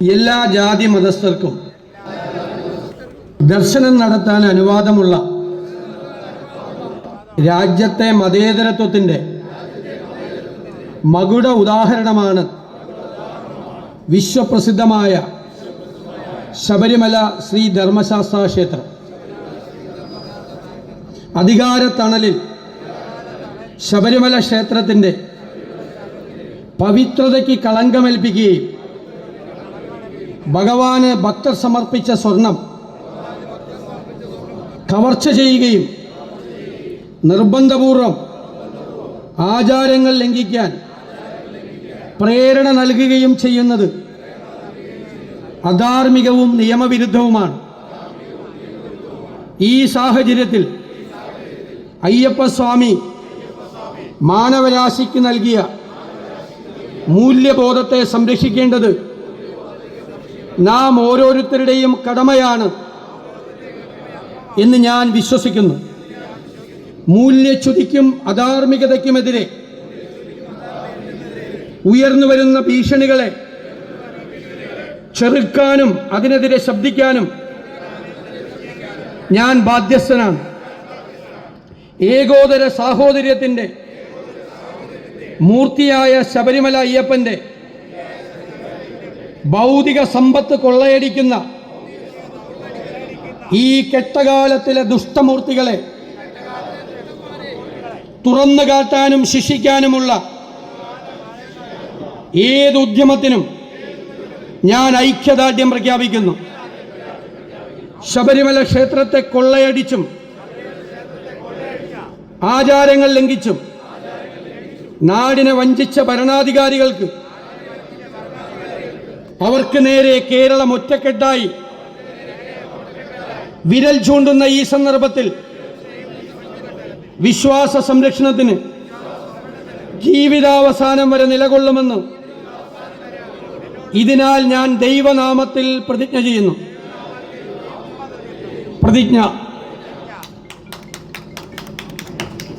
എല്ലാ ജാതി മതസ്ഥർക്കും ദർശനം നടത്താൻ അനുവാദമുള്ള രാജ്യത്തെ മതേതരത്വത്തിന്റെ മകുട ഉദാഹരണമാണ് വിശ്വപ്രസിദ്ധമായ ശബരിമല ശ്രീ ധർമ്മശാസ്ത്ര ക്ഷേത്രം. അധികാര തണലിൽ ശബരിമല ക്ഷേത്രത്തിന്റെ പവിത്രതയ്ക്ക് കളങ്കമേൽപ്പിക്കുകയും ഭഗവാന് ഭക്തർ സമർപ്പിച്ച സ്വർണം കവർച്ച ചെയ്യുകയും നിർബന്ധപൂർവം ആചാരങ്ങൾ ലംഘിക്കാൻ പ്രേരണ നൽകുകയും ചെയ്യുന്നത് അധാർമികവും നിയമവിരുദ്ധവുമാണ്. ഈ സാഹചര്യത്തിൽ അയ്യപ്പസ്വാമി മാനവരാശിക്ക് നൽകിയ മൂല്യബോധത്തെ സംരക്ഷിക്കേണ്ടത് നാം ഓരോരുത്തരുടെയും കടമയാണ് എന്ന് ഞാൻ വിശ്വസിക്കുന്നു. മൂല്യച്യുതിക്കും അധാർമികതയ്ക്കുമെതിരെ ഉയർന്നു വരുന്ന ഭീഷണികളെ ചെറുക്കാനും അതിനെതിരെ ശബ്ദിക്കാനും ഞാൻ ബാധ്യസ്ഥനാണ്. ഏകോദര സാഹോദര്യത്തിന്റെ മൂർത്തിയായ ശബരിമല അയ്യപ്പന്റെ ഭൗതിക സമ്പത്ത് കൊള്ളയടിക്കുന്ന ഈ കെട്ടകാലത്തിലെ ദുഷ്ടമൂർത്തികളെ തുറന്നു കാട്ടാനും ശിക്ഷിക്കാനുമുള്ള ഏത് ഉദ്യമത്തിനും ഞാൻ ഐക്യദാർഢ്യം പ്രഖ്യാപിക്കുന്നു. ശബരിമല ക്ഷേത്രത്തെ കൊള്ളയടിച്ചും ആചാരങ്ങൾ ലംഘിച്ചും നാടിനെ വഞ്ചിച്ച ഭരണാധികാരികൾക്ക് അവർക്ക് നേരെ കേരളം ഒറ്റക്കെട്ടായി. വിരൽ ചൂണ്ടുന്ന ഈ സന്ദർഭത്തിൽ വിശ്വാസ സംരക്ഷണത്തിന് ജീവിതാവസാനം വരെ നിലകൊള്ളുമെന്ന് ഇതിനാൽ ഞാൻ ദൈവനാമത്തിൽ പ്രതിജ്ഞ ചെയ്യുന്നു. പ്രതിജ്ഞ